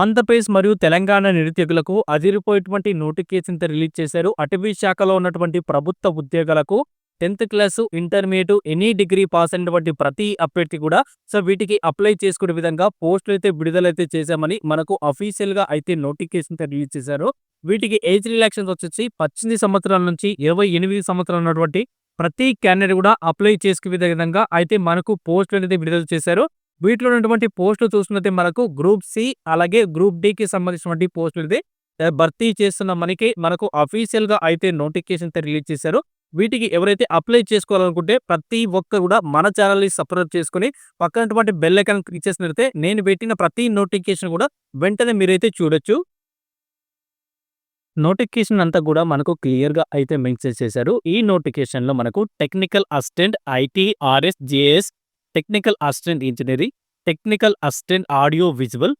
ఆంధ్రప్రదేశ్ మరియు తెలంగాణ నిరుద్యోగులకు అదిరిపోయేటువంటి notification release చేశారు. అటవీ శాఖలో ఉన్నటువంటి ప్రభుత్వ ఉద్యోగాలకు 10థ్ class, intermediate any degree pass అయినటువంటి ప్రతి అభ్యర్థి కూడా సో వీటికి అప్లై చేసుకునే విధంగా పోస్టులైతే విడుదలైతే చేశామని మనకు అఫీషియల్‌గా అయితే నోటిఫికేషన్ రిలీజ్ చేశారు. వీటికి ఏజ్ రిలాక్షన్స్ వచ్చేసి 18 సంవత్సరాల నుంచి 28 సంవత్సరాలు ఉన్నటువంటి ప్రతి క్యాండిడేట్ కూడా అప్లై చేసుకునే విధంగా అయితే మనకు పోస్టులనేది విడుదల చేశారు. వీటిలో ఉన్నటువంటి పోస్టులు చూసుకున్నట్లయితే మనకు గ్రూప్ సి అలాగే గ్రూప్ డికి సంబంధించినటువంటి పోస్టులు ఇది భర్తీ చేస్తున్న మనకి మనకు అఫీషియల్‌గా అయితే నోటిఫికేషన్ అయితే రిలీజ్ చేశారు. వీటికి ఎవరైతే అప్లై చేసుకోవాలనుకుంటే ప్రతి ఒక్కరు కూడా మన ఛానల్ని సబ్స్క్రైబ్ చేసుకుని పక్కనటువంటి బెల్ ఐకాన్ క్లిక్ చేసినట్లయితే నేను పెట్టిన ప్రతి నోటిఫికేషన్ కూడా వెంటనే మీరైతే చూడొచ్చు. నోటిఫికేషన్ అంతా కూడా మనకు క్లియర్‌గా అయితే మెన్షన్ చేశారు. ఈ నోటిఫికేషన్‌లో మనకు technical assistant IT, RS, JS, technical assistant engineering technical assistant audio visual,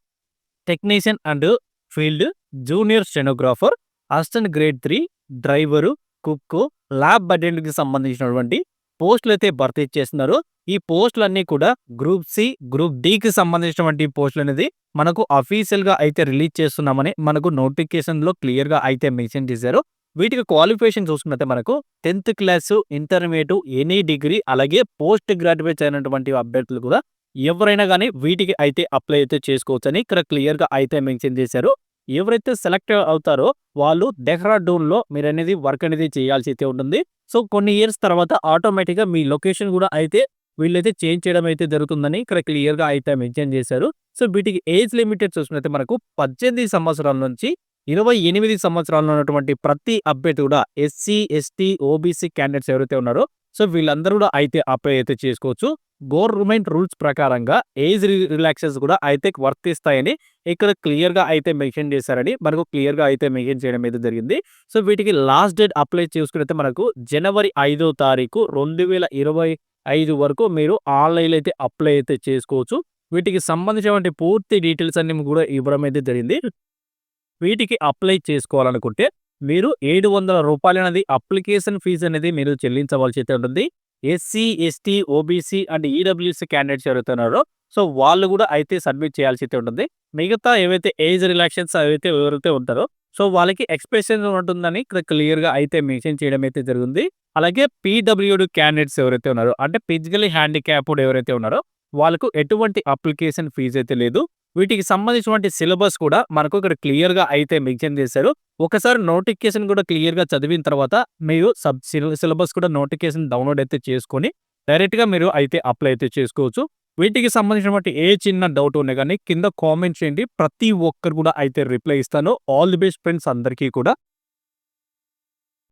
technician and field, junior stenographer, assistant grade three driver, cook, lab అటెండెంట్‌కి సంబంధించినటువంటి పోస్టులు అయితే భర్తీ చేస్తున్నారు. ఈ పోస్టులన్నీ కూడా గ్రూప్ సి, గ్రూప్ డికి సంబంధించినటువంటి పోస్టులనేది మనకు అఫీషియల్‌గా అయితే రిలీజ్ చేస్తున్నామని మనకు నోటిఫికేషన్‌లో క్లియర్‌గా అయితే మెన్షన్ చేశారు. వీటికి క్వాలిఫికేషన్ చూసుకున్నట్టే మనకు 10థ్ క్లాసు, ఇంటర్మీడియట్ ఎనీ డిగ్రీ అలాగే పోస్ట్ గ్రాడ్యుయేట్ అయినటువంటి అభ్యర్థులు కూడా ఎవరైనా కానీ వీటికి అయితే అప్లై అయితే చేసుకోవచ్చని ఇక్కడ క్లియర్‌గా అయితే మెన్షన్ చేశారు. ఎవరైతే సెలెక్ట్ అవుతారో వాళ్ళు డెహ్రాడూన్‌లో మీరనేది వర్క్ అనేది చేయాల్సి అయితే ఉంటుంది. సో కొన్ని ఇయర్స్ తర్వాత ఆటోమేటిక్‌గా మీ లొకేషన్ కూడా అయితే వీళ్ళైతే చేంజ్ చేయడం అయితే జరుగుతుందని ఇక్కడ క్లియర్‌గా అయితే మెన్షన్ చేశారు. సో వీటికి ఏజ్ లిమిటెడ్ చూసుకున్నట్లయితే మనకు 18 సంవత్సరాల నుంచి 28 సంవత్సరాలు ఉన్నటువంటి ప్రతి అభ్యర్థి కూడా ఎస్సీ, ఎస్టీ, ఓబీసీ క్యాండిడేట్స్ ఎవరైతే ఉన్నారో సో వీళ్ళందరూ కూడా అయితే అప్లై అయితే చేసుకోవచ్చు. గవర్నమెంట్ రూల్స్ ప్రకారంగా ఏజ్ రి కూడా అయితే వర్తిస్తాయని ఇక్కడ క్లియర్‌గా అయితే మెన్షన్ చేశారని మనకు క్లియర్‌గా అయితే మెన్షన్ చేయడం అయితే జరిగింది. సో వీటికి లాస్ట్ డేట్ అప్లై చేసుకున్నట్లయితే మనకు జనవరి ఐదో తారీఖు 2025 వరకు మీరు ఆన్‌లైన్‌లో అయితే అప్లై అయితే చేసుకోవచ్చు. వీటికి సంబంధించినటువంటి పూర్తి డీటెయిల్స్ అన్ని కూడా ఇవ్వడం అయితే జరిగింది. వీటికి అప్లై చేసుకోవాలనుకుంటే మీరు ఏడు వందల రూపాయలు అనేది అప్లికేషన్ ఫీజు అనేది మీరు చెల్లించవలసి అయితే ఉంటుంది. SC, ST, OBC and EWC candidates ఎవరైతే ఉన్నారో సో వాళ్ళు కూడా అయితే సబ్మిట్ చేయాల్సి అయితే ఉంటుంది. మిగతా ఏవైతే ఏజ్ రిలాక్షన్స్ ఏవైతే ఎవరైతే ఉంటారో సో వాళ్ళకి ఎక్స్‌ప్రెషన్ ఉంటుందని ఇక్కడ క్లియర్‌గా అయితే మెన్షన్ చేయడం అయితే జరిగింది. అలాగే పీడబ్ల్యూడి క్యాండిడేట్స్ ఎవరైతే ఉన్నారో అంటే ఫిజికలీ హ్యాండిక్యాప్డ్ ఎవరైతే ఉన్నారో వాళ్ళకు ఎటువంటి అప్లికేషన్ ఫీజు అయితే లేదు. వీటికి సంబంధించినటువంటి సిలబస్ కూడా మనకు ఇక్కడ క్లియర్‌గా అయితే మెన్షన్ చేశారు. ఒకసారి నోటిఫికేషన్ కూడా క్లియర్‌గా చదివిన తర్వాత మీరు సబ్ సిలబస్ కూడా నోటిఫికేషన్ డౌన్‌లోడ్ అయితే చేసుకొని డైరెక్ట్‌గా మీరు అయితే అప్లై అయితే చేసుకోవచ్చు. వీటికి సంబంధించినటువంటి ఏ చిన్న డౌట్ ఉన్నా కానీ కింద కామెంట్ చేయండి. ప్రతి ఒక్కరు కూడా అయితే రిప్లై ఇస్తాను. ఆల్ ది బెస్ట్ ఫ్రెండ్స్ అందరికీ కూడా.